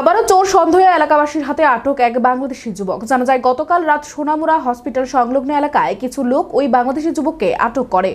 আবারও চোর সন্দেহে এলাকাবাসীর হাতে আটক এক বাংলাদেশি যুবক। জানা যায়, গতকাল রাত সোনামুরা হসপিটাল সংলগ্ন এলাকায় কিছু লোক ওই বাংলাদেশি যুবককে আটক করে।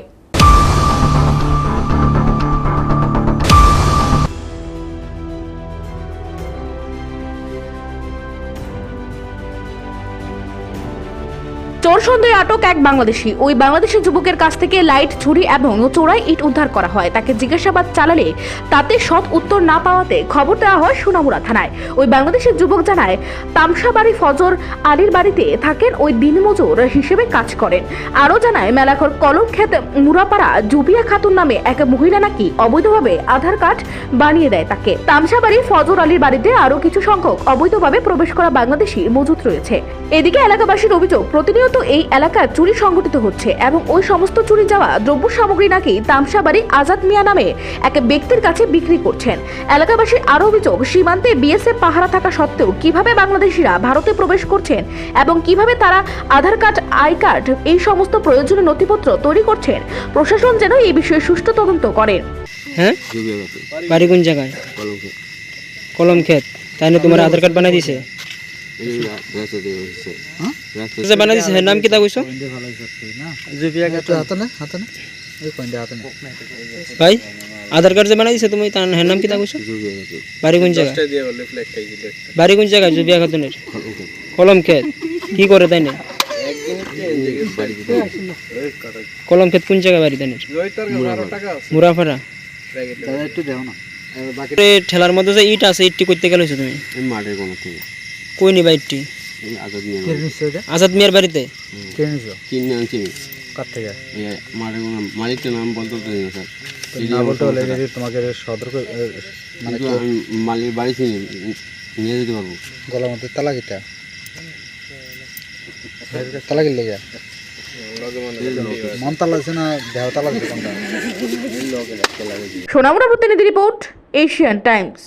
চোর সন্দেহে আটক এক বাংলাদেশি। ওই বাংলাদেশি যুবকের কাছ থেকে লাইট ছুরি এবং চোরাই ইট উদ্ধার করা হয়। তাকে জিজ্ঞাসাবাদ চালালে তাতে সৎ উত্তর না পাওয়াতে খবর দেওয়া হয় সোনামুড়া থানায়। ওই বাংলাদেশের যুবক জানায়, তামসাবাড়ি ফজর আলীর বাড়িতে থাকেন ওই দিনমজুর হিসেবে কাজ করেন। আরও জানায় মেলাখর কলম ক্ষেত মুরাপাড়া জুবিয়া খাতুন নামে এক মহিলা নাকি অবৈধভাবে আধার কার্ড বানিয়ে দেয় তাকে। তামসাবাড়ি ফজর আলীর বাড়িতে আরও কিছু সংখ্যক অবৈধভাবে প্রবেশ করা বাংলাদেশি মজুত রয়েছে। এদিকে এলাকাবাসীর অভিযোগ, প্রতিনিয়ত এই এলাকায় চুরি সংঘটিত হচ্ছে এবং ওই সমস্ত চুরি যাওয়া দ্রব্য সামগ্রী নাকি তামসাবাড়ি আজাদ মিয়া নামে এক ব্যক্তির কাছে বিক্রি করছেন। এলাকাবাসীর আরও অভিযোগ সীমান্তে বিএসএফ পাহারা থাকা সত্ত্বেও কীভাবে বাংলাদেশিরা ভারতে প্রবেশ করছেন এবং কীভাবে তারা আধার কার্ড আই কার্ড এই সমস্ত প্রয়োজনীয় নথিপত্র তৈরি করছেন প্রশাসন যেন এই বিষয়ে সুষ্ঠু তদন্ত করেন হ্যাঁ? বাড়ি কোন জায়গায়? কলম ক্ষেত। তাই না তোমার আধার কার্ড বানাই দিছে? নাম কি তা কইছো? ভাই আধার কার্ড যে বানাই দিছে তুমি তার হ্যাঁ নাম কি তা জুবিয়া গেছে বাড়ি কোন জায়গায় বাড়ি কোন জায়গায় জুবিয়া খাতুনের কলম খেত। কি করে তাই না কলম খেত কোন জায়গায় বাড়ি তাই না। এ ঠেলার মধ্যে যে ইট আছে ইটটি করতে গেলে তুমি? মাঠের কোনো কই নিবা ইটটি এই আজাদ মিয়ার বাড়িতে? কিনে আনছি এই মাঠের মালিকটার নাম বলতে না স্যার। এই যে আমার সমস্যাটা। তোমাকে সতর্ক কিন্তু মালিক বাড়ি নিয়ে যেতে পারব। গলার মধ্যে তালা কিটা তালা কিনলে গিয়া মন না প্রতিনিধি রিপোর্ট এশিয়ান টাইমস।